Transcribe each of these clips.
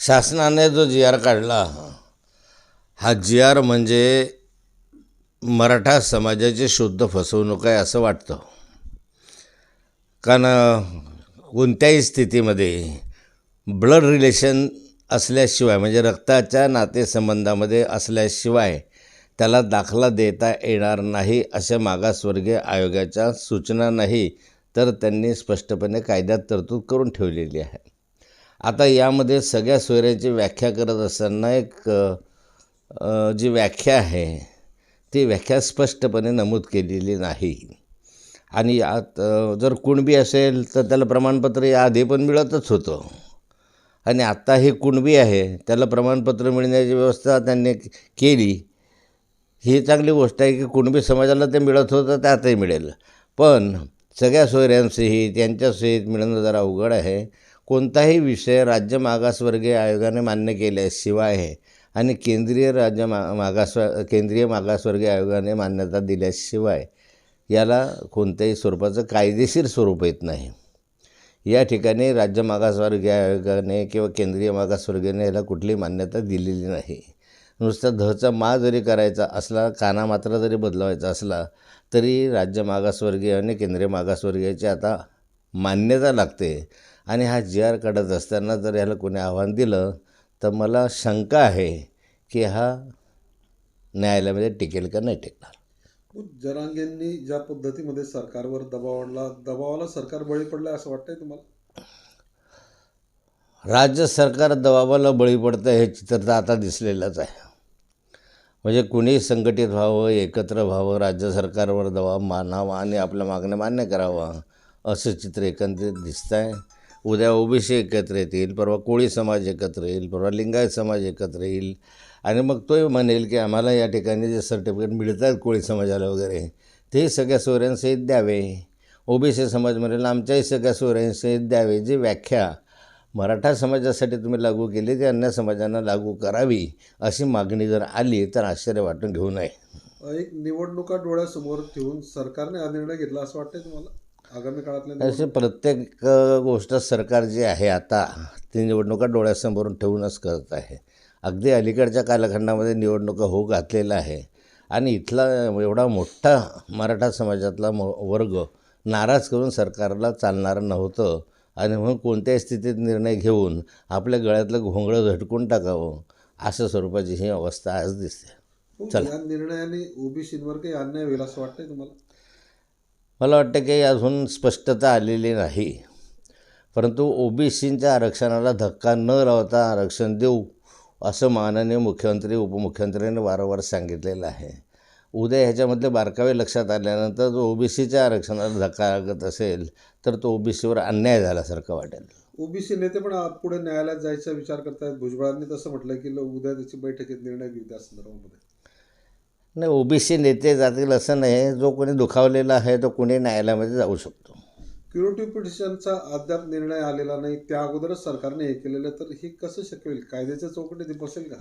शासनाने जो जी आर काढला हा जी आर म्हणजे मराठा समाजाची शुद्ध फसवणूक आहे असं वाटतं. कारण कोणत्याही स्थितीमध्ये ब्लड रिलेशन असल्याशिवाय म्हणजे रक्ताच्या नातेसंबंधामध्ये असल्याशिवाय त्याला दाखला देता येणार नाही अशा मागासवर्गीय आयोगाच्या सूचना नाही तर त्यांनी स्पष्टपणे कायद्यात तरतूद करून ठेवलेली आहे. आता यामध्ये सगळ्या सोयऱ्याची व्याख्या करत असताना एक जी व्याख्या आहे ती व्याख्या स्पष्टपणे नमूद केलेली नाही. आणि यात जर कुणबी असेल तर त्याला प्रमाणपत्र या आधी पण मिळतच होतं. आणि आत्ता हे कुणबी आहे त्याला प्रमाणपत्र मिळण्याची व्यवस्था त्यांनी केली. ही चांगली गोष्ट आहे की कुणबी समाजाला ते मिळत होतं त्यातही मिळेल. पण सगळ्या सोयऱ्यांसहित यांच्यासहित मिळणं जरा अवघड आहे. कोणताही विषय राज्य मागासवर्गीय आयोगाने मान्य केल्याशिवाय आणि केंद्रीय राज्य मा मागासवर केंद्रीय मागासवर्गीय आयोगाने मान्यता दिल्याशिवाय याला कोणत्याही स्वरूपाचं कायदेशीर स्वरूप येत नाही. या ठिकाणी राज्य मागासवर्गीय आयोगाने किंवा केंद्रीय मागासवर्गीयाने याला कुठली मान्यता दिलेली नाही. नुसता धचा मा जरी करायचा असला काना मात्र जरी बदलवायचा असला तरी राज्य मागासवर्गीय आणि केंद्रीय मागासवर्गीयाची आता मान्यता लागते. आणि हा जी आर काढत असताना जर याला कोणी आव्हान दिलं तर मला शंका आहे की हा न्यायालयामध्ये टिकेल का नाही टिकणार. जरांगेंनी ज्या पद्धतीमध्ये सरकारवर दबाव आणला दबावाला सरकार बळी पडलं असं वाटतंय तुम्हाला? राज्य सरकार दबावाला बळी पडतं हे चित्र तर आता दिसलेलंच आहे. म्हणजे कुणी संघटित व्हावं एकत्र व्हावं राज्य सरकारवर दबाव मानावा आणि आपल्या मागण्या मान्य करावं असं चित्र एकंदरीत दिसतं आहे उद्या ओबीसी एकत्र येतील परवा कोळी समाज एकत्र येईल परवा लिंगायत समाज एकत्र येईल. आणि मग तोही म्हणेल की आम्हाला या ठिकाणी जे सर्टिफिकेट मिळतात कोळी समाजाला वगैरे ते सगळ्या सोयऱ्यांसहित द्यावे. ओबीसी समाज म्हणेल आमच्याही सगळ्या सोयऱ्यांसहित द्यावे. जी व्याख्या मराठा समाजासाठी तुम्ही लागू केली ती अन्य समाजांना लागू करावी अशी मागणी जर आली तर आश्चर्य वाटून घेऊ नये. एक निवडणुका डोळ्यासमोर ठेवून सरकारने हा निर्णय घेतला असं वाटतंय तुम्हाला? आगामी काळातल्या असे प्रत्येक गोष्ट सरकार जे आहे आता ती निवडणुका डोळ्यासमोरून ठेवूनच करत आहे. अगदी अलीकडच्या कालखंडामध्ये निवडणुका होऊ घातलेल्या आहे. आणि इथला एवढा मोठा मराठा समाजातला म वर्ग नाराज करून सरकारला चालणारं नव्हतं. आणि म्हणून कोणत्याही स्थितीत निर्णय घेऊन आपल्या गळ्यातलं घोंगडं झटकून टाकावं अशा स्वरूपाची ही अवस्था आज दिसते. हो, चला. निर्णयाने ओबीसीवर काही अन्याय होईल असं वाटतंय तुम्हाला? मला वाटतं की अजून स्पष्टता आलेली नाही. परंतु ओबीसींच्या आरक्षणाला धक्का न लावता आरक्षण देऊ असं माननीय मुख्यमंत्री उपमुख्यमंत्र्यांनी वारंवार सांगितलेलं आहे. उद्या ह्याच्यामधले बारकावे लक्षात आल्यानंतर जो ओबीसीच्या आरक्षणाला धक्का लागत असेल तर तो ओबीसीवर अन्याय झाल्यासारखं वाटेल. ओबीसी नेते पण पुढे न्यायालयात जायचा विचार करतायत. भुजबळांनी तसं म्हटलं की उद्या त्याची बैठकीत निर्णय घेऊ त्या संदर्भामध्ये. नाही ओबीसी नेते जातील असं नाही. जो कोणी दुखावलेला आहे तो कोणी न्यायालयामध्ये जाऊ शकतो. क्युरेटिव्ह पिटिशनचा अद्याप निर्णय आलेला नाही. त्या अगोदरच सरकारने हे केलेलं तर हे कसं शक्य होईल? कायद्याच्या चौकटीत बसेल का?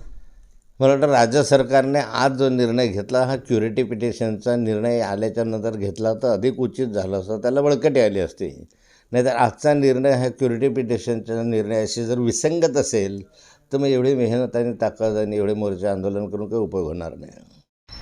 मला वाटतं राज्य सरकारने आज जो निर्णय घेतला हा क्युरिटी पिटिशनचा निर्णय आल्याच्यानंतर घेतला तर अधिक उचित झालं असतं त्याला बळकटी आली असती. नाहीतर आजचा निर्णय हा क्युरिटी पिटिशनच्या निर्णयाशी जर विसंगत असेल तर मग एवढी मेहनत आणि ताकद आणि एवढे मोर्चे आंदोलन करून काही उपयोग होणार नाही.